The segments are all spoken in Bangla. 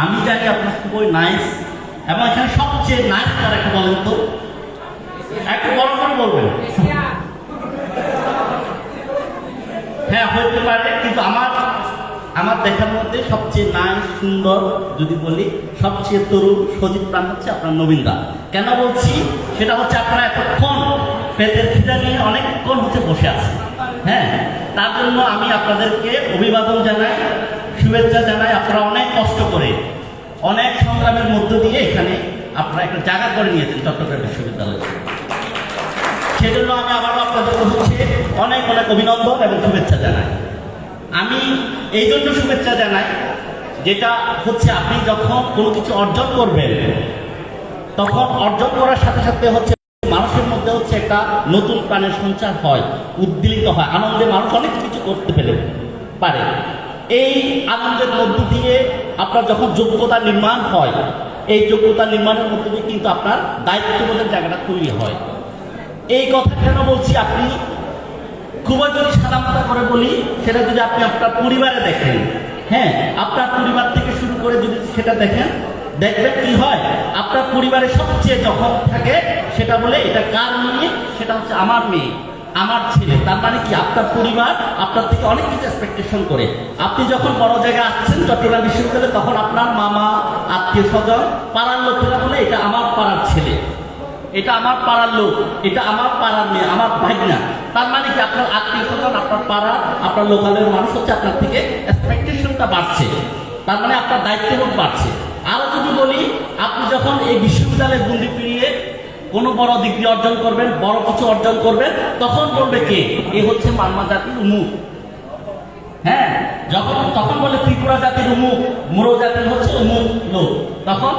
আমি জানি আপনার খুবই নাইস এবং এখানে সবচেয়ে নাইস কার একটা বলেন তো? একটু বড় করে বলবেন। হ্যাঁ হইতে পারে, কিন্তু আমার আমার দেখার মধ্যে সবচেয়ে নাইস সুন্দর, যদি বলি, সবচেয়ে তরুণ, সজীব প্রাণ হচ্ছে আপনার নবীনদা। কেন বলছি? সেটা হচ্ছে আপনারা এতক্ষণ পেটের খিদা নিয়ে অনেকক্ষণ হচ্ছে বসে আছে হ্যাঁ তার জন্য আমি আপনাদেরকে অভিবাদন জানাই। শুভেচ্ছা জানাই আপনারা অনেক কষ্ট করে, অনেক সংগ্রামের মধ্য দিয়ে এখানে আপনারা একটা জায়গা করে নিয়েছেন চট্টগ্রাম বিশ্ববিদ্যালয়ে। সেজন্য আমি আবারও আপনাদেরকে হচ্ছে অনেক অনেক অভিনন্দন এবং শুভেচ্ছা জানাই। আমি এই জন্য শুভেচ্ছা জানাই, যেটা হচ্ছে আপনি যখন কোনো কিছু অর্জন করবেন, তখন অর্জন করার সাথে সাথে হচ্ছে মানুষের মধ্যে হচ্ছে একটা নতুন প্রাণের সঞ্চার হয়, উদ্দীলিত হয়, আনন্দে মানুষ অনেক কিছু করতে পেরে পারে। এই আনন্দের মধ্য দিয়ে আপনার যখন যোগ্যতা নির্মাণ হয়, এই যোগ্যতা নির্মাণের মধ্য দিয়ে কিন্তু আপনার দায়িত্ববোধের জায়গাটা তৈরি হয়। এই কথা কেন বলছি আপনি? খুবই যদি সাদামাটা করে বলি, সেটা যদি আপনি আপনার পরিবারে দেখেন হ্যাঁ আপনার পরিবার থেকে শুরু করে যদি সেটা দেখেন, দেখবেন কি হয়? আপনার পরিবারে সবচেয়ে যখন থাকে সেটা বলে এটা কার মেয়ে, সেটা হচ্ছে আমার মেয়ে। আমার ছেলে, তার মানে কি? আপনার পরিবার আপনার থেকে অনেক কিছু এক্সপেকটেশন করে। আপনি যখন বড় জায়গায় আসছেন, চট্টগ্রাম বিশ্ববিদ্যালয়ে, তখন আপনার মামা, আত্মীয় স্বজন, পাড়ার লোকেরা বলে, এটা আমার পাড়ার ছেলে। এটা আমার পাড়ার লোক। এটা আমার পাড়ার মেয়ে, আমার ভাগনা তার মানে কি? আপনার আত্মীয় স্বজন, আপনার পাড়া, আপনার লোকালের মানুষ হচ্ছে আপনার থেকে এক্সপেকটেশনটা বাড়ছে। তার মানে আপনার দায়িত্ববোধ বাড়ছে। আরও যদি বলি, আপনি যখন এই বিশ্ববিদ্যালয়ে গুন্ডি পেরিয়ে কোনো বড় ডিগ্রি অর্জন করবেন, বড় কিছু অর্জন করবেন, তখন বলবে কে? এ হচ্ছে মানমা জাতির উমুক। হ্যাঁ যখন তখন বলে ত্রিপুরা জাতির উমুক, মুরো জাতির হচ্ছে উমুক লোক। তখন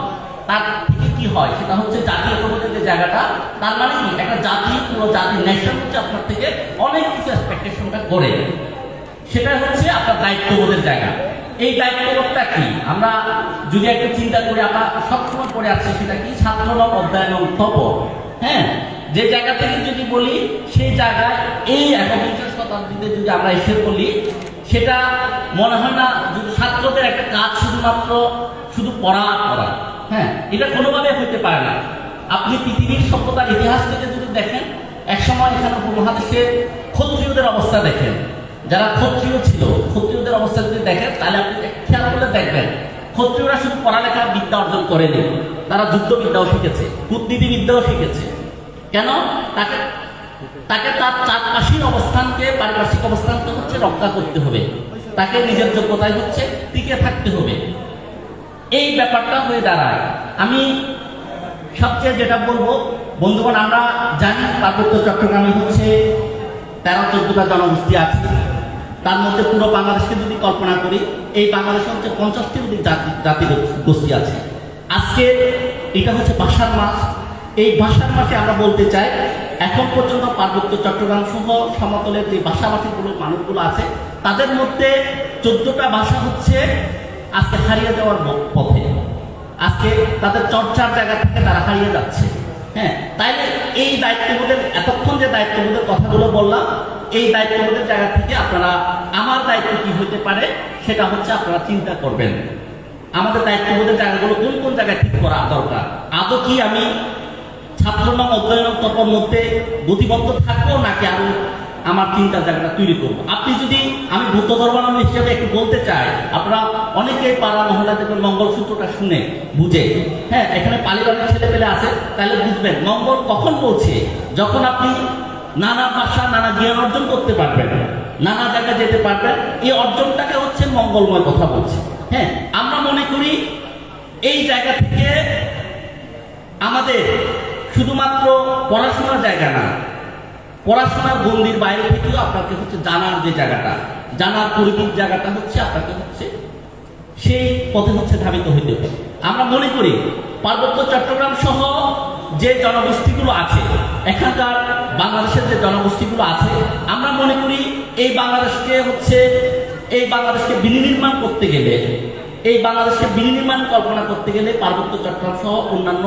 তার থেকে কি হয়? সেটা হচ্ছে জাতীয় প্রগতির যে জায়গাটা, তার মানে কি? একটা জাতি, পুরো জাতির নেশন হচ্ছে আপনার থেকে অনেক কিছু এক্সপেকটেশনটা করে। সেটা হচ্ছে আপনার দায়িত্ববোধের জায়গা। এই দায়িত্ববোধটা কি? আমরা যদি একটু চিন্তা করি, আমরা সবসময় পড়ে আছি সেটা কি? ছাত্রনব অধ্যয়ন তপ হ্যাঁ? যে জায়গা থেকে যদি বলি, সেই জায়গায় এই একবিংশ শতাব্দীতে যদি আমরা এসে বলি, সেটা মনে হয় না ছাত্রদের একটা কাজ শুধুমাত্র শুধু পড়া পড়া হ্যাঁ? এটা কোনোভাবে হতে পারে না। আপনি পৃথিবীর সভ্যতার ইতিহাস থেকে যদি দেখেন, একসময় এখানে উপমহাদেশের ক্ষত্রিয়দের অবস্থা দেখেন। যারা ক্ষত্রিয় ছিল, ক্ষত্রিয়দের অবস্থা যদি দেখেন, তাহলে আপনি খেয়াল করলে দেখবেন, ক্ষত্রিয়রা শুধু পড়ালেখা, বিদ্যা অর্জন করেনি। তারা যুদ্ধ বিদ্যাও শিখেছে কূটনীতি বিদ্যাও শিখেছে। কেন? তাকে তাকে তার চারপাশের অবস্থানকে, পারিপার্শ্বিক অবস্থানকে হচ্ছে রক্ষা করতে হবে। তাকে নিজের যোগ্যতায় হচ্ছে টিকে থাকতে হবে। এই ব্যাপারটা হয়ে দাঁড়ায়। আমি সবচেয়ে যেটা বলব, বন্ধুগণ, আমরা জানি পার্বত্য চট্টগ্রামে হচ্ছে তেরো, চোদ্দটা জনগোষ্ঠী আছে। তার মধ্যে পুরো বাংলাদেশকে যদি কল্পনা করি, এই বাংলাদেশে হচ্ছে পঞ্চাশটি অধিক জাতি জাতি গোষ্ঠী আছে। আজকে এটা হচ্ছে ভাষার মাস এই ভাষার মাসে আমরা বলতে চাই, এখন পর্যন্ত পার্বত্য চট্টগ্রাম সহ সমতলের যে ভাষাভাষীগুলো, মানুষগুলো আছে, তাদের মধ্যে চোদ্দটা ভাষা হচ্ছে আজকে হারিয়ে যাওয়ার পথে। আজকে তাদের চর্চার জায়গা থেকে তারা হারিয়ে যাচ্ছে। হ্যাঁ তাইলে এই দায়িত্ববোধের, এতক্ষণ যে দায়িত্ববোধের কথাগুলো বললাম এই দায়িত্ববোধের জায়গা থেকে আপনারা, আমার দায়িত্ব কি হতে পারে সেটা হচ্ছে আপনারা চিন্তা করবেন। আমাদের দায়িত্ববোধের জায়গাগুলো কোন কোন জায়গায় ঠিক করা দরকার? আদৌ কি আমি ছাত্রনাম অধ্যয়ন তপর মধ্যে গতিবদ্ধ থাকব নাকি আরও আমার চিন্তার জায়গাটা তৈরি করব? আপনি যদি আমি বুদ্ধ ধর্মাবলম্বী হিসেবে একটু বলতে চাই, আপনারা অনেকে পাড়া মহল্লা থেকে মঙ্গলসূত্রটা শুনে, বুঝে। হ্যাঁ এখানে পালিবাড়ির ছেলে পেলে আছে, তাহলে বুঝবেন। মঙ্গল কখন বলছে? যখন আপনি নানা ভাষা, নানা জ্ঞান অর্জন করতে পারবেন। নানা জায়গায় যেতে পারবেন। এই অর্জনটাকে হচ্ছে মঙ্গলময় কথা বলছে। হ্যাঁ আমরা মনে করি এই জায়গা থেকে আমাদের শুধুমাত্র পড়াশোনার জায়গা না, পড়াশোনার গন্ডির বাইরে থেকেও আপনাকে হচ্ছে জানার যে জায়গাটা, জানার পরিধির জায়গাটা হচ্ছে আপনাকে হচ্ছে সেই পথে হচ্ছে ধাবিত হইতে আমরা মনে করি পার্বত্য চট্টগ্রাম সহ যে জনগোষ্ঠীগুলো আছে এখানকার বাংলাদেশের যে জনগোষ্ঠীগুলো আছে, আমরা মনে করি এই বাংলাদেশকে হচ্ছে, এই বাংলাদেশকে বিনির্মাণ করতে গেলে, এই বাংলাদেশকে বিনির্মাণ কল্পনা করতে গেলে পার্বত্য চট্টগ্রাম সহ অন্যান্য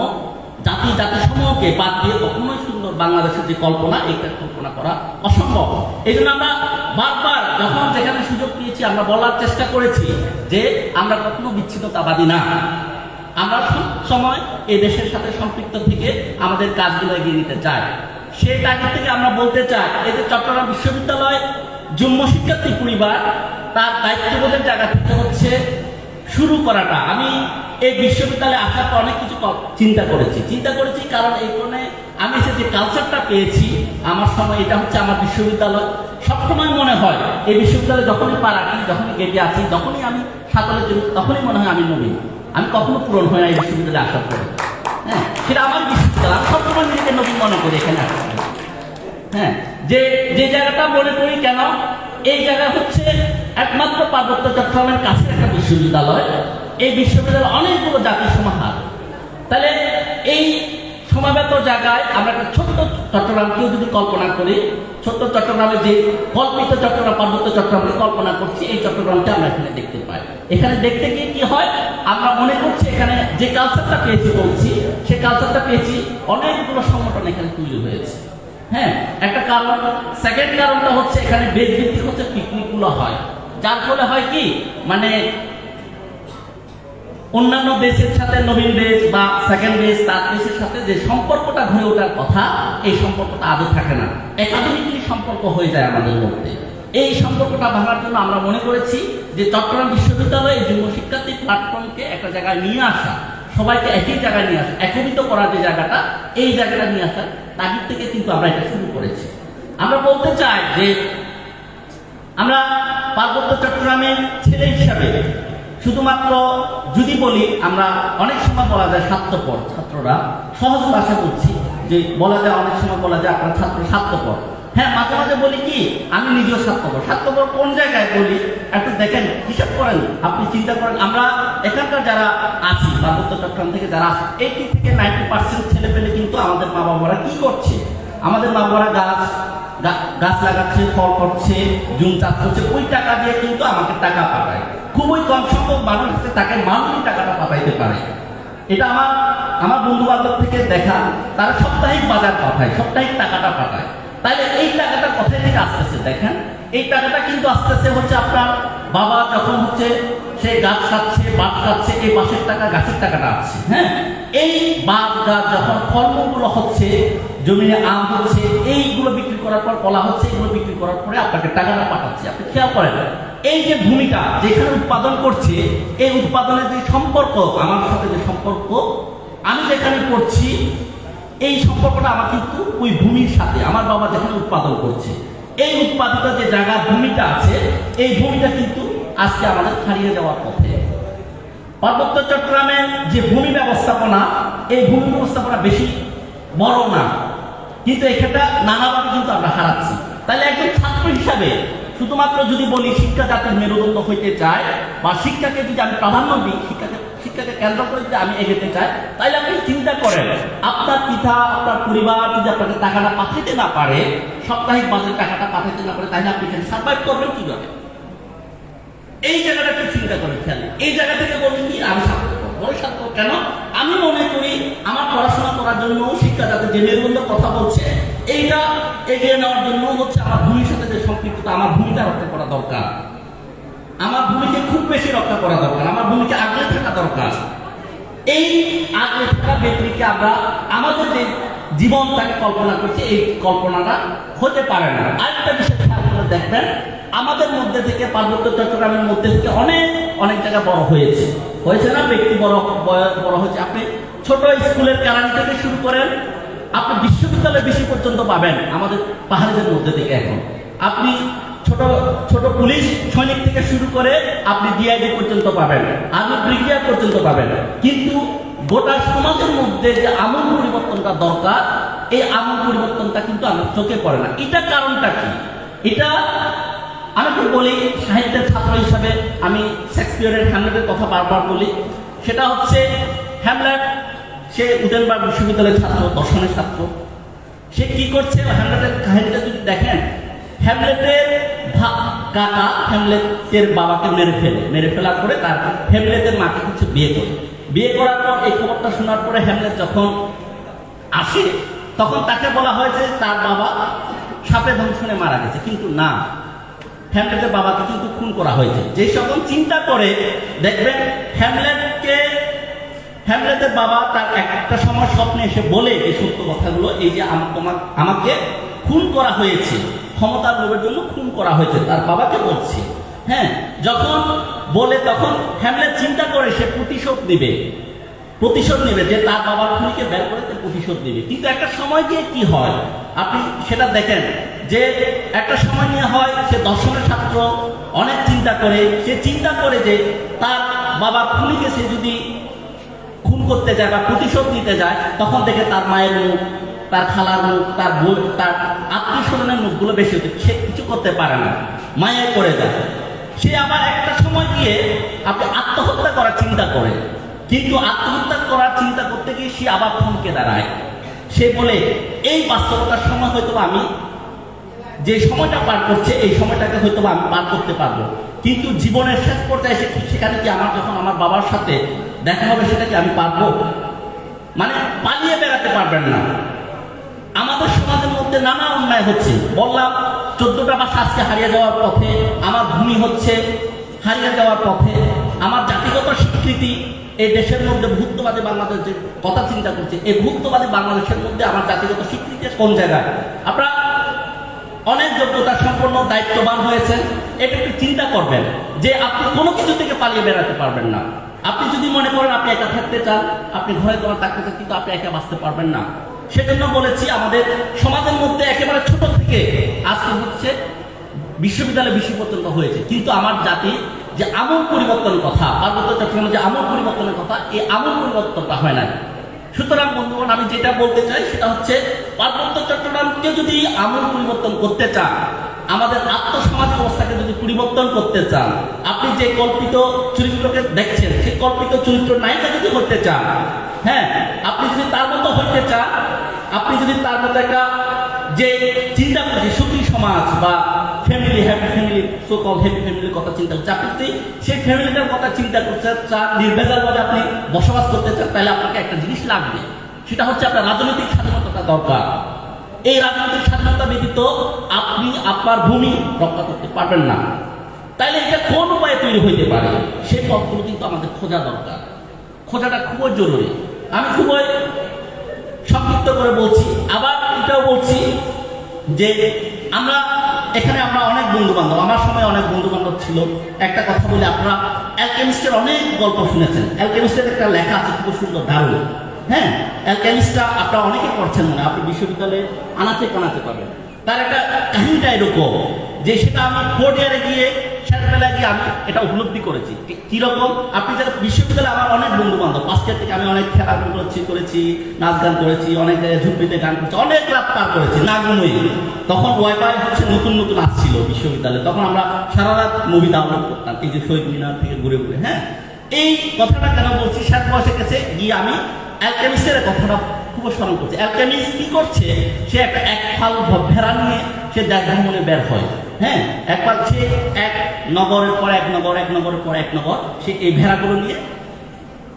জাতি জাতিসমূহকে বাদ দিয়ে কখনোই সুন্দর বাংলাদেশের যে কল্পনা এইটা কল্পনা করা অসম্ভব। এই জন্য আমরা বারবার যখন যেখানে সুযোগ পেয়েছি, আমরা বলার চেষ্টা করেছি যে আমরা কখনো বিচ্ছিন্নতাবাদী না। আমরা সব সময় এই দেশের সাথে সম্পৃক্ত থেকে আমাদের কাজগুলো এগিয়ে নিতে চাই। সেই তাগিদ থেকে আমরা বলতে চাই, এই যে চট্টগ্রাম বিশ্ববিদ্যালয় যুগ্ম শিক্ষার্থী পরিবার, তার দায়িত্ববোধের জায়গা থেকে হচ্ছে শুরু করাটা। আমি এই বিশ্ববিদ্যালয়ে আসার পর অনেক কিছু চিন্তা করেছি। চিন্তা করেছি কারণ এই কারণে আমি এসে যে কালচারটা পেয়েছি। আমার সময় এটা হচ্ছে আমার বিশ্ববিদ্যালয়। সবসময় মনে হয়, এই বিশ্ববিদ্যালয়ে যখনই পা রাখি যখনই গেটে আসি, যখনই আমি সাঁতারের জন্য তখনই মনে হয় আমি নবীন আমি কখনো পূরণ হয় না এই বিশ্ববিদ্যালয়ে আসার পরে। হ্যাঁ সেটা আমার বিশ্ববিদ্যালয়। আমি সবসময় নিজেকে নবীন মনে করি এখানে হ্যাঁ যে যে জায়গাটা মনে করি কেন? এই জায়গা হচ্ছে একমাত্র পার্বত্য চট্টগ্রামের কাছে একটা বিশ্ববিদ্যালয়। এই বিশ্ববিদ্যালয় অনেকগুলো জাতির সমাহার তাহলে এই সমাবেত জায়গায় আমরা একটা ছোট্ট চট্টগ্রামকেও যদি কল্পনা করি, ছোট্ট চট্টগ্রামে যে কল্পিত চট্টগ্রাম, পার্বত্য চট্টগ্রামকে কল্পনা করছি, এই চট্টগ্রামকে আমরা এখানে দেখতে পাই। এখানে দেখতে গিয়ে কি হয়, আমরা মনে করছি এখানে যে কালচারটা পেয়েছি বলছি, সে কালচারটা পেয়েছি, অনেকগুলো সংগঠন এখানে তৈরি হয়েছে। হ্যাঁ একটা কারণ সেকেন্ড কারণটা হচ্ছে এখানে বেশ ভিত্তিক হচ্ছে পিকনিকগুলো হয়। যার ফলে হয় কি মানে অন্যান্য দেশের সাথে নবীন দেশ বা সেকেন্ড দেশ তার দেশের সাথে যে সম্পর্কটা গড়ে ওঠার কথা, এই সম্পর্কটা আদৌ থাকে না। একাডেমিকলি সম্পর্ক হয়ে যায় আমাদের মধ্যে। এই সম্পর্কটা ভাঙার জন্য আমরা মনে করেছি যে চট্টগ্রাম বিশ্ববিদ্যালয়ে যুব শিক্ষার্থী প্ল্যাটফর্মকে একটা জায়গায় নিয়ে আসা, সবাইকে একই জায়গায় নিয়ে আসা একত্রিত করার যে জায়গাটা, এই জায়গাটা নিয়ে আসার তাগিদ থেকে কিন্তু আমরা এটা শুরু করেছি। আমরা বলতে চাই যে আমরা পার্বত্য চট্টগ্রামের ছেলে হিসাবে শুধুমাত্র যদি বলি, আমরা অনেক সময় বলা যায় স্বার্থপর ছাত্ররা। সহজ ভাষা করছি যে বলা যায় অনেক সময় বলা যায় আপনার ছাত্র স্বার্থপর। হ্যাঁ মাঝে মাঝে বলি কি, আমি নিজেও স্বার্থপর। স্বার্থপর কোন জায়গায় বলি? একটু দেখেন, হিসাব করেন, আপনি চিন্তা করেন। আমরা এখানকার যারা আছি পার্বত্য চট্টগ্রাম থেকে যারা আছে এইটি থেকে নাইনটি পার্সেন্ট ছেলে পেলে কিন্তু আমাদের মা বাবারা কি করছে? আমাদের মা বাবারা গাছ গাছ লাগাচ্ছে, ফল করছে জুম চাষ করছে, ওই টাকা দিয়ে কিন্তু আমাকে টাকা পাঠায়। খুবই কম সংখ্যক মানুষ আছে, তাকে মান্থলি টাকাটা পাঠাইতে পারে। এটা আমার আমার বন্ধু বান্ধব থেকে দেখা, তারা সাপ্তাহিক বাজার পাঠায়, সাপ্তাহিক টাকাটা পাঠায়। তাহলে এই টাকাটা কোথায় থেকে আসতেছে দেখেন? এই টাকাটা কিন্তু আসতেছে হচ্ছে আপনার বাবা যখন হচ্ছে সে গাছ কাটছে বাদ কাটছে, এই বাঁশের টাকা, গাছের টাকাটা আসছে হ্যাঁ? এই বাদ গাছ যখন ফলমূলগুলো হচ্ছে, জমিনে আম হচ্ছে, এইগুলো বিক্রি করার পর কলা হচ্ছে এগুলো বিক্রি করার পরে আপনাকে টাকাটা পাঠাচ্ছে। আপনি খেয়াল করেন, এই যে ভূমিকা যেখানে উৎপাদন করছে, এই উৎপাদনের যে সম্পর্ক, আমার সাথে যে সম্পর্ক, আমি যেখানে করছি, এই সম্পর্কটা আমার কিন্তু ওই ভূমির সাথে, আমার বাবা যেখানে উৎপাদন করছে। এই উৎপাদিত যে জায়গা, ভূমিটা আছে, এই ভূমিটা কিন্তু আজকে আমাদের হারিয়ে যাওয়ার পথে। পার্বত্য চট্টগ্রামের যে ভূমি ব্যবস্থাপনা, এই ভূমি ব্যবস্থাপনা বেশি বড় না। কিন্তু এখানটা নানাভাবে কিন্তু আমরা হারাচ্ছি। তাহলে একজন ছাত্র হিসাবে শুধুমাত্র যদি বলি শিক্ষা জাতির মেরুদণ্ড হইতে চায়, বা শিক্ষাকে যদি আমি প্রাধান্য দিই, শিক্ষাকে শিক্ষাকে কেন্দ্র করে যদি আমি এগোতে চাই, তাহলে আপনি চিন্তা করেন, আপনার পিতা, আপনার পরিবার যদি আপনাকে টাকাটা পাঠাইতে না পারে, সাপ্তাহিক মাসের টাকাটা পাঠাইতে না পারে, তাহলে আপনি সার্ভাইভ করবেন কীভাবে? এই জায়গাটা একটু চিন্তা করে খেয়াল। এই জায়গা থেকে বলি কি, আমি কেন? আমি মনে করি আমার পড়াশোনা করার জন্য শিক্ষা যাতে যে মেরুদণ্ড কথা বলছে, এইটা এগিয়ে নেওয়ার জন্য হচ্ছে আমার ভূমির সাথে যে সম্পৃক্ততা, আমার ভূমিটা রক্ষা করা দরকার। আমার ভূমিকে খুব বেশি রক্ষা করা দরকার। আমার ভূমিকে আগলে থাকা দরকার। এই আগলে থাকা ব্যক্তিকে আমরা, আমাদের যে জীবনটাকে কল্পনা করছি, এই কল্পনাটা হতে পারে না। আরেকটা বিষয় দেখবেন আমাদের মধ্যে থেকে পার্বত্য চট্টগ্রামের মধ্যে থেকে অনেক অনেক জায়গা বড় হয়েছে। হয়েছে না? ব্যক্তি বড় বড় হয়েছে। আপনি ছোট স্কুলের কারানি থেকে শুরু করেন, আপনি বিশ্ববিদ্যালয় বেশি পর্যন্ত পাবেন আমাদের পাহাড়িদের মধ্যে থেকে এখন। আপনি ছোট ছোট পুলিশ সৈনিক থেকে শুরু করে আপনি ডিআইডি পর্যন্ত পাবেন, আর্মি ব্রিগেডিয়ার পর্যন্ত পাবেন। কিন্তু গোটা সমাজের মধ্যে যে আমূল পরিবর্তনটা দরকার, এই আমূল পরিবর্তনটা কিন্তু আমার চোখে পড়ে না। এটা কারণটা কি? এটা আমি তো বলি, সাহিত্যের ছাত্র হিসাবে আমি শেক্সপিয়ারের হ্যামলেটের কথা বারবার বলি। সেটা হচ্ছে হ্যামলেট, সে উডেনবার্গ বিশ্ববিদ্যালয়ের ছাত্র, দর্শনের ছাত্র। সে কি করছে? হ্যামলেটের কাহিনীটা যদি দেখেন, হ্যামলেটের কাকা হ্যামলেটের বাবাকে মেরে ফেলে। মেরে ফেলার পরে তার হ্যামলেটের মাকে হচ্ছে বিয়ে করে। বিয়ে করার পর এই খবরটা শোনার পরে হ্যামলেট যখন আসে, তখন তাকে বলা হয় যে তার বাবা সাপে দংশনে মারা গেছে। কিন্তু না হ্যামলেটের বাবাকে কিন্তু খুন করা হয়েছে। যে সকল চিন্তা করে, দেখবেন হ্যামলেটকে হ্যামলেটের বাবা তার এক একটা সময় স্বপ্নে এসে বলে এই সত্য কথাগুলো, এই যে তোমার আমাকে খুন করা হয়েছে, ক্ষমতার লোভের জন্য খুন করা হয়েছে, তার বাবাকে বলছে। হ্যাঁ যখন বলে তখন হ্যামলেট চিন্তা করে সে প্রতিশোধ দিবে প্রতিশোধ নেবে যে, তার বাবার খুনিকে বের করে প্রতিশোধ নেবে। কিন্তু একটা সময় গিয়ে কি হয়? আপনি সেটা দেখেন যে একটা সময় নিয়ে হয়, সে দর্শনের ছাত্র অনেক চিন্তা করে। সে চিন্তা করে যে তার বাবা খুনিকে সে যদি খুন করতে যায় বা প্রতিশোধ নিতে যায়, তখন দেখে তার মায়ের মুখ, তার খালার মুখ, তার বোন তার আত্মীয় স্বজনের মুখগুলো বেশি হচ্ছে সে কিছু করতে পারে না। মায়ের করে যায় সে আবার একটা সময় গিয়ে আপনি আত্মহত্যা করার চিন্তা করে। কিন্তু আত্মহত্যা করার চিন্তা করতে গিয়ে সে আবার থমকে দাঁড়ায়। সে বলে, এই বাস্তবতার সময় হয়তো আমি যে সময়টা পার করছে, এই সময়টাকে হয়তো আমি পার করতে পারব। কিন্তু জীবনের শেষ পর্যায়ে এসে সেখানে কি আমার যখন আমার বাবার সাথে দেখা হবে সেটা কি আমি পারব? মানে পালিয়ে বেড়াতে পারবেন না। আমাদের সমাজের মধ্যে নানা অন্যায় হচ্ছে। বললাম, চোদ্দটা মাস আজকে হারিয়ে যাওয়ার পথে আমার ভূমি হচ্ছে, হারিয়ে যাওয়ার পথে আমার জাতিগত স্বীকৃতি, এই দেশের মধ্যে ভূতবাদী বাংলাদেশ যে কথা চিন্তা করছে, এই ভূতবাদী বাংলাদেশের মধ্যে আমার জাতিগত স্বীকৃতি কোন জায়গায়? আপনারা অনেক যোগ্যতা সম্পন্ন দায়িত্ববান হয়েছেন। এটা একটু চিন্তা করবেন যে আপনি কোনো কিছু থেকে পালিয়ে বেড়াতে পারবেন না। আপনি যদি মনে করেন আপনি একা থাকতে চান, আপনি ঘরে তোমার থাকতে চান, কিন্তু আপনি একা বাঁচতে পারবেন না। সেজন্য বলেছি আমাদের সমাজের মধ্যে একেবারে ছোট থেকে আজকে হচ্ছে বিশ্ববিদ্যালয় বিশ্ব পর্যন্ত হয়েছে। কিন্তু আমার জাতি যে আমূল পরিবর্তনের কথা, পার্বত্য যে আমূল পরিবর্তনের কথা, এই আমূল পরিবর্তনটা হয় নাই। সুতরাং বন্ধুগণ, আমি যেটা বলতে চাই সেটা হচ্ছে, পার্বত্য চট্টগ্রামকে যদি আমূল পরিবর্তন করতে চান, আমাদের আত্মসামাজিক অবস্থাকে যদি পরিবর্তন করতে চান, আপনি যে কল্পিত চরিত্রকে দেখছেন, সেই কল্পিত চরিত্র নায়িকা যদি করতে চান হ্যাঁ আপনি যদি তার মতো হইতে চান, আপনি যদি তার মতো একটা যে চিন্তা করছে সুখী সমাজ বা family happy family so called happy ফ্যামিলির কথা চিন্তা করছে। আপনি সেই ফ্যামিলিটার কথা চিন্তা করতে চান নির্ভেজালভাবে আপনি বসবাস করতে চান, তাহলে আপনাকে একটা জিনিস লাগবে। সেটা হচ্ছে আপনার রাজনৈতিক স্বাধীনতা দরকার। এই রাজনৈতিক স্বাধীনতা ব্যতীত আপনি আপনার ভূমি রক্ষা করতে পারবেন না। তাইলে এটা কোন উপায়ে তৈরি হইতে পারে? সেই পথগুলো কিন্তু আমাদের খোঁজা দরকার। খোঁজাটা খুবই জরুরি। আমি খুবই সংক্ষিপ্ত করে বলছি। আবার এটাও বলছি যে আমরা এখানে আমরা অনেক বন্ধু বান্ধব আমার সময় অনেক বন্ধু বান্ধব ছিল। একটা কথা বলে, আপনারা অ্যালকেমিস্টের অনেক গল্প শুনেছেন। অ্যালকেমিস্টের একটা লেখা আছে, খুব সুন্দর, দারুণ। হ্যাঁ? অ্যালকেমিস্টটা আপনারা অনেকে পড়ছেন মনে আপনি বিশ্ববিদ্যালয়ে আনাতে কানাতে পারবেন তার একটা কাহিনীটা এরকম, যে সেটা আমি ফোর্থ ইয়ারে গিয়ে শেষবেলা গিয়ে আমি এটা উপলব্ধি করেছি। কীরকম আপনি যারা বিশ্ববিদ্যালয়ে আমার অনেক বন্ধু বান্ধব ফার্স্ট থেকে আমি অনেক খেলাধুলো করেছি করেছি, নাচ গান করেছি, অনেক জায়গায় ঝুঁকড়িতে গান করেছি, অনেক রাত পার করেছি না ঘুমোই তখন ওয়াইফাই হচ্ছে নতুন নতুন আসছিল বিশ্ববিদ্যালয়ে। তখন আমরা সারা রাত মুভি ডাউনলোড করতাম, এই যে শহীদ মিনার থেকে ঘুরে ঘুরে হ্যাঁ? এই কথাটা কেন বলছি? শেষ বয়সে গেছে গিয়ে আমি অ্যালকেমিস্টের কথাটা খুব স্মরণ করছে। অ্যালকেমিস্ট কি করছে? সে একটা এক ফাল ভেড়া নিয়ে সে দেশ ভ্রমণে বের হয় হ্যাঁ? একবার সে এক নগরের পর এক নগর, এক নগরের পর এক নগর সে এই ভেড়াগুলো নিয়ে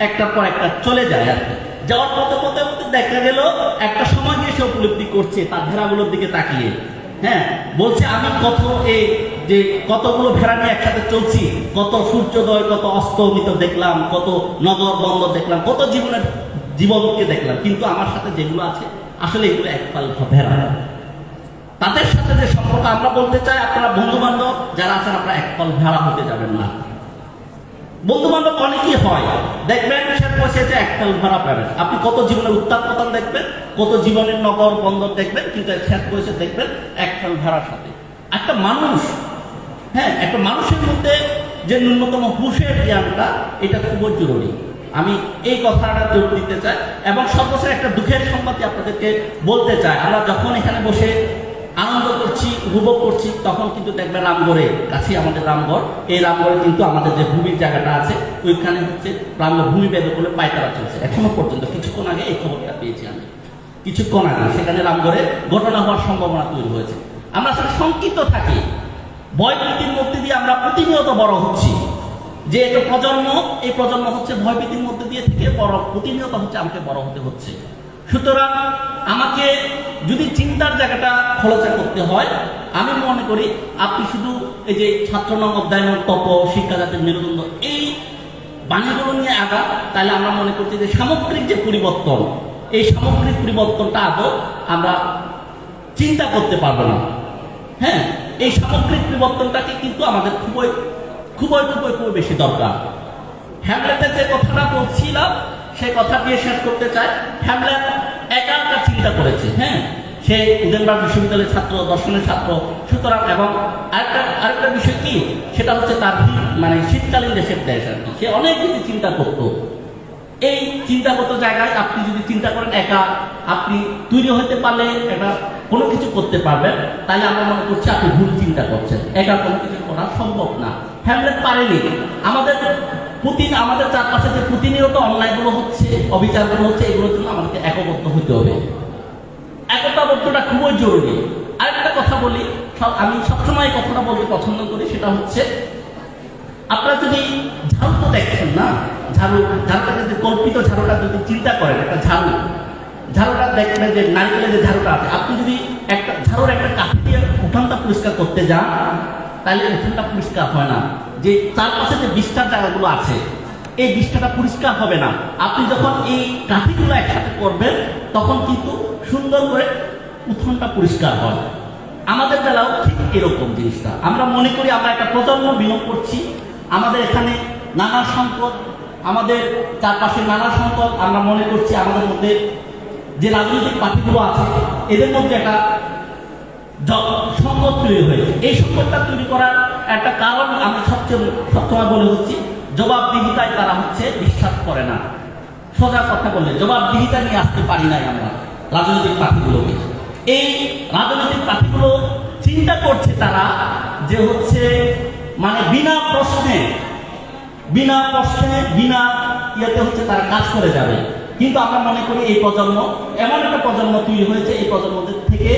একটার পর একটা চলে যায় আর। যাওয়ার পথে পথে পথে দেখা গেল, একটা সময় গিয়ে সে উপলব্ধি করছে তার ভেড়াগুলোর দিকে তাকিয়ে হ্যাঁ বলছে, আমি কত এই যে কতগুলো ভেড়া নিয়ে একসাথে চলছি, কত সূর্যোদয়, কত অস্তমিত দেখলাম, কত নগর বন্দর দেখলাম, কত জীবনের জীবনকে দেখলাম, কিন্তু আমার সাথে যেগুলো আছে, আসলে এগুলো এক পাল ভেড়া তাদের সাথে যে সম্পর্ক আমরা বলতে চাই, আপনারা বন্ধু বান্ধব যারা আছেন, আপনারা এক পাল ভেড়া হতে যাবেন না। বন্ধু বান্ধব অনেকই হয়। দেখবেন শেষ বয়সে যে একটাল ভাড়া পাবেন আপনি কত জীবনের উত্তাপ পতন দেখবেন, কত জীবনের নগর বন্দর দেখবেন, কিন্তু শেষ বয়সে দেখবেন একটাল ভাড়ার সাথে। একটা মানুষ হ্যাঁ একটা মানুষের মধ্যে যে ন্যূনতম হুশের জ্ঞানটা, এটা খুবই জরুরি। আমি এই কথাটা জোর দিতে চাই, এবং সর্বশেষ একটা দুঃখের সংবাদই আপনাদেরকে বলতে চাই। আমরা যখন এখানে বসে আনন্দ করছি, উপভোগ করছি, তখন কিন্তু দেখবেন রামগড়ে কাছে আমাদের রামগড়। এই রামগড়ে কিন্তু আমাদের যে ভূমির জায়গাটা আছে, ওইখানে হচ্ছে রামগড় ভূমি বেদে করে পায়তারা চলছে। এখনও পর্যন্ত কিছুক্ষণ আগে এই খবরটা পেয়েছি আমি। কিছুক্ষণ আগে, সেখানে রামগড়ে ঘটনা হওয়ার সম্ভাবনা তৈরি হয়েছে। আমরা আসলে সংকিত থাকি। ভয়ভীতির মধ্যে দিয়ে আমরা প্রতিনিয়ত বড় হচ্ছি। যে এটা প্রজন্ম, এই প্রজন্ম হচ্ছে ভয়ভীতির মধ্যে দিয়ে থেকে বড় প্রতিনিয়ত হচ্ছে আমাকে বড় হতে হচ্ছে। সুতরাং আমাকে যদি চিন্তার জায়গাটা খোলাচা করতে হয়, আমি মনে করি আপনি শুধু এই যে ছাত্র নং অধ্যায় নং তপ, শিক্ষা জাতির মেরুদণ্ড এই বাণীগুলো নিয়ে আগা তাহলে আমরা মনে করছি যে সামগ্রিক যে পরিবর্তন, এই সামগ্রিক পরিবর্তনটা আদৌ আমরা চিন্তা করতে পারব না। হ্যাঁ এই সামগ্রিক পরিবর্তনটাকে কিন্তু আমাদের খুবই খুবই খুবই খুবই বেশি দরকার। হ্যামলেটের যে কথাটা বলছিলাম, সেই কথা দিয়ে শেষ করতে চাই। হ্যামলেট একা একা চিন্তা করেছে হ্যাঁ? সে উদেনবার্গ বিশ্ববিদ্যালয়ের ছাত্র, দর্শনের ছাত্র। সুতরাং এবং আরেকটা আরেকটা বিষয় কি? সেটা হচ্ছে তার মানে শীতকালীন দেশের দেশ আর কি। সে অনেক কিছু চিন্তা করতো। এই চিন্তাগত জায়গায় আপনি যদি চিন্তা করেন, একা আপনি তৈরি হতে পারলে একটা কোনো কিছু করতে পারবেন, তাহলে আমরা মনে করছি আপনি ভুল চিন্তা করছেন। একা কোনো কিছু করা সম্ভব না। হ্যামলেট পারেনি। আমাদের প্রতি আমাদের চারপাশে যে প্রতিনিয়ত অন্যায়গুলো হচ্ছে, অবিচারগুলো হচ্ছে, এগুলোর জন্য আমাদেরকে একবদ্ধ হতে হবে। একতাবদ্ধটা খুবই জরুরি। আরেকটা কথা বলি আমি সবসময় কথাটা বলতে পছন্দ করি, সেটা হচ্ছে, আপনারা যদি ঝাড়ু তো দেখছেন না ঝাড়ু ঝাড়ুটা যদি কল্পিত ঝাড়ুটা যদি চিন্তা করেন, একটা ঝাড়ু ঝাড়ুটা দেখবেন যে নারকেলের যে ঝাড়ুটা আছে, আপনি যদি একটা ঝাড়ুর একটা কাঠি দিয়ে উঠানটা পরিষ্কার করতে যান তাহলে উঠানটা পরিষ্কার হয় না? যে চারপাশে যে বিষ্ঠার জায়গাগুলো আছে, এই বিষ্ঠাটা পরিষ্কার হবে না। আপনি যখন এই কাঠিগুলো একসাথে করবেন, তখন কিন্তু সুন্দর করে উঠোনটা পরিষ্কার হয় আমাদের বেলাও ঠিক এরকম জিনিসটা। আমরা মনে করি আমরা একটা প্রজন্ম বিনিয়োগ করছি। আমাদের এখানে নানা সম্পদ আমাদের চারপাশে নানা সম্পদ আমরা মনে করছি আমাদের মধ্যে যে রাজনৈতিক পার্টিগুলো আছে, এদের মধ্যে একটা সংকট তৈরি হয়েছে এই সংকটটা তৈরি করার একটা কারণ আমি সবচেয়ে সবসময় বলে হচ্ছি জবাবদিহিতায় তারা হচ্ছে বিশ্বাস করে না। সোজা কথা বললে, জবাবদিহিতা নিয়ে আসতে পারি নাই আমরা রাজনৈতিক পার্টিগুলোকে। এই রাজনৈতিক পার্টিগুলো চিন্তা করছে তারা যে হচ্ছে মানে বিনা প্রশ্নে বিনা প্রশ্নে, বিনা ইয়েতে হচ্ছে তারা কাজ করে যাবে। কিন্তু আমরা মনে করি এই প্রজন্ম, এমন একটা প্রজন্ম তৈরি হয়েছে, এই প্রজন্মদের থেকে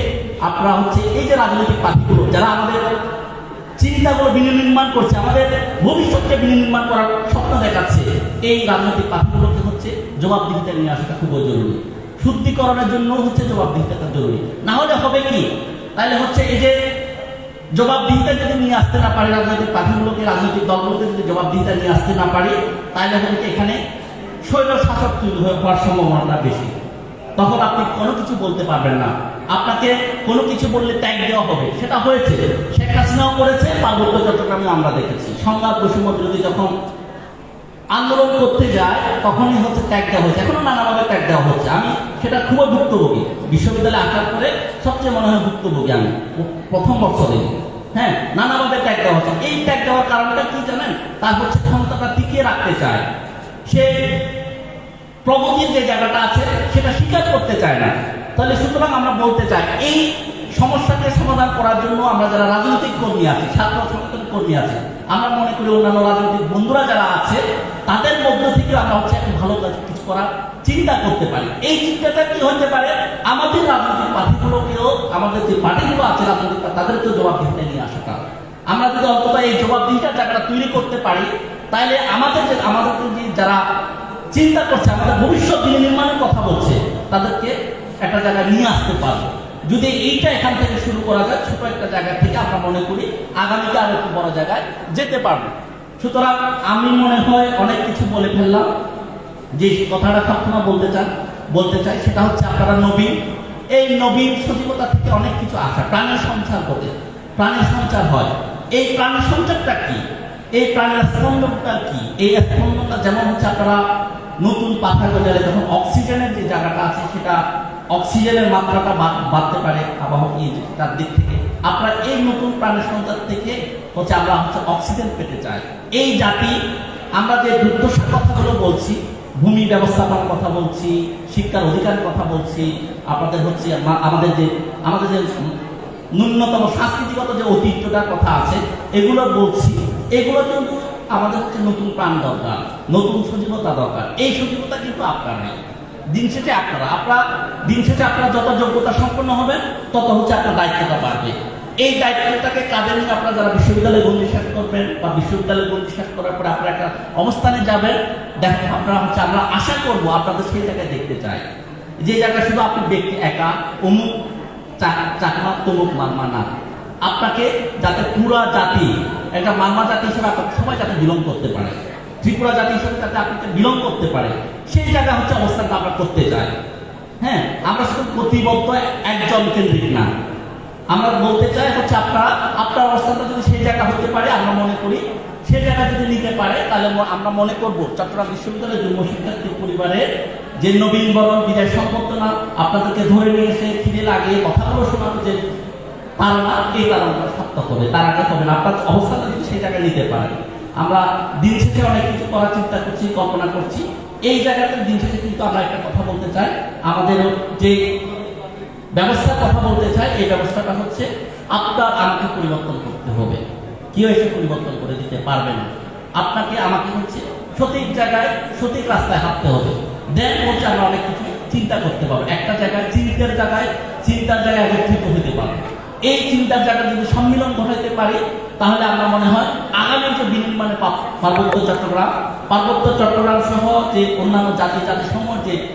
আপনারা হচ্ছে এই যে রাজনৈতিক পার্টিগুলো, যারা আমাদের চিন্তাগুলো বিনির্মাণ করছে, আমাদের ভবিষ্যৎকে বিনির্মাণ করার স্বপ্ন দেখাচ্ছে, এই রাজনৈতিক পার্টিগুলোকে হচ্ছে জবাবদিহিতা নিয়ে আসাটা খুবই জরুরি। শুদ্ধিকরণের জন্য হচ্ছে জবাবদিহিতাটা জরুরি। না হলে হবে কি? তাহলে হচ্ছে এই যে জবাবদিহিতা যদি নিয়ে আসতে না পারে রাজনৈতিক পার্টিগুলোকে, রাজনৈতিক দলগুলোকে যদি জবাবদিহিতা নিয়ে আসতে না পারি, তাহলে হচ্ছে এখানে শৈল শাসক হওয়ার সম্ভাবনাটা বেশি। তখন আপনি কোনো কিছু বলতে পারবেন না। আপনাকে কোনো কিছু বললে ট্যাগ দেওয়া হবে। সেটা হয়েছে। শেখ হাসিনাও করেছে, পার্বত্য চট্টগ্রামে আমরা দেখেছি। সংঘাত বৈষম্য বিরোধী যখন আন্দোলন করতে যায়, তখনই হচ্ছে ট্যাগ দেওয়া হয়েছে। এখনও নানাভাবে ট্যাগ দেওয়া হচ্ছে। আমি সেটা খুবই ভুক্তভোগী। বিশ্ববিদ্যালয়ে আসার পরে সবচেয়ে মনে হয় ভুক্তভোগী আমি, প্রথম বছরে। হ্যাঁ নানাভাবে ট্যাগ দেওয়া হচ্ছে। এই ট্যাগ দেওয়ার কারণটা কি জানেন? তার হচ্ছে ক্ষমতাটা টিকিয়ে রাখতে চায়। সে প্রগতির যে জায়গাটা আছে, সেটা স্বীকার করতে চায় না। তাহলে সুতরাং আমরা বলতে চাই, এই সমস্যাকে সমাধান করার জন্য আমরা যারা রাজনৈতিক কর্মী আছি, ছাত্র সংগঠন কর্মী আছে, আমরা মনে করি অন্যান্য রাজনৈতিক বন্ধুরা যারা আছে, তাদের মধ্য থেকে আমরা হচ্ছে একটা ভালো কাজ কিছু করার চিন্তা করতে পারি। এই চিন্তাটা কি হতে পারে? আমাদের রাজনৈতিক পার্টিগুলোকেও, আমাদের যে পার্টিগুলো আছে রাজনৈতিক, তাদেরকেও জবাবদিহিতা নিয়ে আসাটা। আমরা যদি অন্তত এই জবাবদিহিতার জায়গাটা তৈরি করতে পারি তাহলে আমাদের যে আমাদের যারা চিন্তা করছে, আমাদের ভবিষ্যৎ দিন নির্মাণের কথা বলছে, তাদেরকে একটা জায়গায় নিয়ে আসতে পারবে। যদি এইটা এখান থেকে শুরু করা যায়, ছোট একটা জায়গা থেকে আমরা মনে করি আগামীতে আরও একটু বড় জায়গায় যেতে পারব। সুতরাং আমি মনে হয় অনেক কিছু বলে ফেললাম। যে কথাটা সবসময় বলতে চান, বলতে চাই, সেটা হচ্ছে আপনারা নবীন। এই নবীন সজীবতা থেকে অনেক কিছু আসা, প্রাণের সঞ্চার ঘটে। প্রাণের সঞ্চার হয়। এই প্রাণের সঞ্চারটা কি? এই প্রাণের স্পন্দনটা কি? এই স্পন্দনটা যেমন হচ্ছে আপনারা নতুন পাখা গজালে যখন অক্সিজেনের যে জায়গাটা আছে, সেটা অক্সিজেনের মাত্রাটা বাড়- বাড়তে পারে আবহাওয়া এই তার দিক থেকে। আপনার এই নতুন প্রাণের সঞ্চার থেকে হচ্ছে আমরা হচ্ছে অক্সিজেন পেতে চাই। এই জাতি, আমরা যে দুর্দশার কথাগুলো বলছি, ভূমি ব্যবস্থাপনার কথা বলছি, শিক্ষার অধিকারের কথা বলছি, আপনাদের হচ্ছে আমাদের যে আমাদের যে ন্যূনতম সাংস্কৃতিগত যে ঐতিহ্যটার কথা আছে, এগুলো বলছি। এগুলো কিন্তু আমাদের হচ্ছে নতুন প্রাণ দরকার, নতুন সজীবতা দরকার। এই সজীবতা কিন্তু আপনার নেই। দিন শেষে আপনারা, আপনার, দিন শেষে আপনার যত যোগ্যতা সম্পন্ন হবেন, তত হচ্ছে আপনার দায়িত্বটা বাড়বে। এই দায়িত্বটাকে কাজে নিয়ে আপনারা যারা বিশ্ববিদ্যালয়ে বন্দি শেষ করবেন বা বিশ্ববিদ্যালয়ে বন্দি শেষ করার পরে আপনারা একটা অবস্থানে যাবেন, দেখেন আপনারা হচ্ছে, আমরা আশা করব আপনাদের সেই জায়গায় দেখতে চাই। যে জায়গায় শুধু আপনি ব্যক্তি একা, অমুক চাকমা, তমুক মানমা না। আপনাকে যাতে পুরা জাতি, একটা মামা জাতি হিসেবে আপনাকে সবাই যাতে বিলং করতে পারে, ত্রিপুরা জাতি হিসেবে যাতে আপনাকে বিলং করতে পারে, সেই জায়গা হচ্ছে অবস্থানটা আমরা করতে চাই। হ্যাঁ আমরা শুধু প্রতিবদ্ধ একজন কেন্দ্রিক না। আমরা বলতে চাই হচ্ছে আপনারা, আপনার অবস্থানটা যদি সেই জায়গা হতে পারে, আমরা মনে করি সেই জায়গা যদি নিতে পারে, তাহলে আমরা মনে করব চট্টগ্রাম বিশ্ববিদ্যালয়ের যুব শিক্ষার্থী পরিবারের যে নবীন বরণ বিজয় সম্পর্কনা আপনাদেরকে ধরে নিয়ে এসে খিদে লাগিয়ে কথাগুলো শোনানো যে আমরা দিন শেষে অনেক কিছু করার চিন্তা করছি, কল্পনা করছি। এই জায়গাতে দিন শেষে কিন্তু আমরা একটা কথা বলতে চাই। আমাদের যে ব্যবস্থার কথা বলতে চাই, এই ব্যবস্থাটা হচ্ছে আপনার আমাকে পরিবর্তন করতে হবে। কেউ এসে পরিবর্তন করে দিতে পারবে না। আপনাকে, আমাকে হচ্ছে সঠিক জায়গায়, সঠিক রাস্তায় হাঁটতে হবে। দেন হচ্ছে আমরা অনেক কিছু চিন্তা করতে পারব। একটা জায়গায়, চিন্তার জায়গায় চিন্তার জায়গায় একত্রিত হতে পারব। এই জায়গায় যদি সম্মিলন ঘটাইতে পারি, তাহলে আমরা মনে হয় আগামী যে বিনির্মাণে পাব- পার্বত্য চট্টগ্রাম পার্বত্য চট্টগ্রাম সহ যে অন্যান্য জাতি জাতি সমূহ যে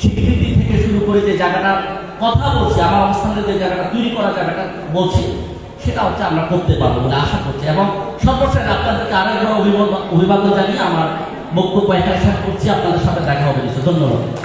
স্বীকৃতি থেকে শুরু করে যে জায়গাটার কথা বলছি, আমার অবস্থানে যে জায়গাটা, তৈরি করা জায়গাটা বলছি, সেটা হচ্ছে আমরা করতে পারব বলে আশা করছি। এবং সর্বশেষ আপনাদেরকে আরেকবার অভিভাবক অভিভাবক জানিয়ে আমার বক্তব্য এখানে করছি। আপনাদের সাথে দেখা হবে ধন্যবাদ।